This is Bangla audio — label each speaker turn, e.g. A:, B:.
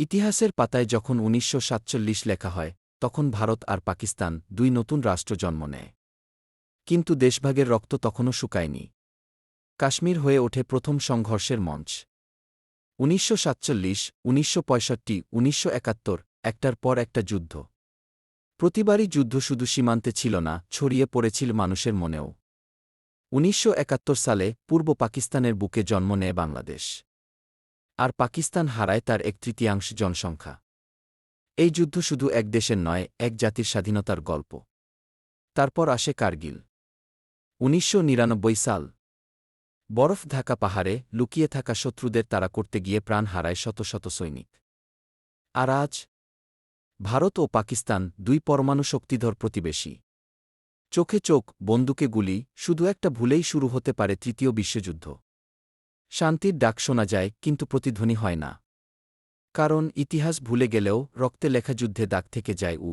A: ইতিহাসের পাতায় যখন উনিশশো সাতচল্লিশ লেখা হয়, তখন ভারত আর পাকিস্তান দুই নতুন রাষ্ট্র জন্ম নেয়। কিন্তু দেশভাগের রক্ত তখনও শুকায়নি। কাশ্মীর হয়ে ওঠে প্রথম সংঘর্ষের মঞ্চ। উনিশশো সাতচল্লিশ, উনিশশো পঁয়ষট্টি, উনিশশো একাত্তর, একটার পর একটা যুদ্ধ। প্রতিবারই যুদ্ধ শুধু সীমান্তে ছিল না, ছড়িয়ে পড়েছিল মানুষের মনেও। উনিশশো একাত্তর সালে পূর্ব পাকিস্তানের বুকে জন্ম নেয় বাংলাদেশ। আর পাকিস্তান হারায় তার এক তৃতীয়াংশ জনসংখ্যা। এই যুদ্ধ শুধু এক দেশের নয়, এক জাতির স্বাধীনতার গল্প। তারপর আসে কার্গিল। উনিশশো নিরানব্বই সাল। বরফ ঢাকা পাহাড়ে লুকিয়ে থাকা শত্রুদের তারা করতে গিয়ে প্রাণ হারায় শত শত সৈনিক। আর আজ? ভারত ও পাকিস্তান দুই পরমাণু শক্তিধর প্রতিবেশী। চোখে চোখ, বন্দুকে গুলি, শুধু একটা ভুলেই শুরু হতে পারে তৃতীয় বিশ্বযুদ্ধ। শান্তির ডাক শোনা যায়, কিন্তু প্রতিধ্বনি হয় না। কারণ ইতিহাস ভুলে গেলেও রক্তে লেখা যুদ্ধে দাগ থেকে যায় উ।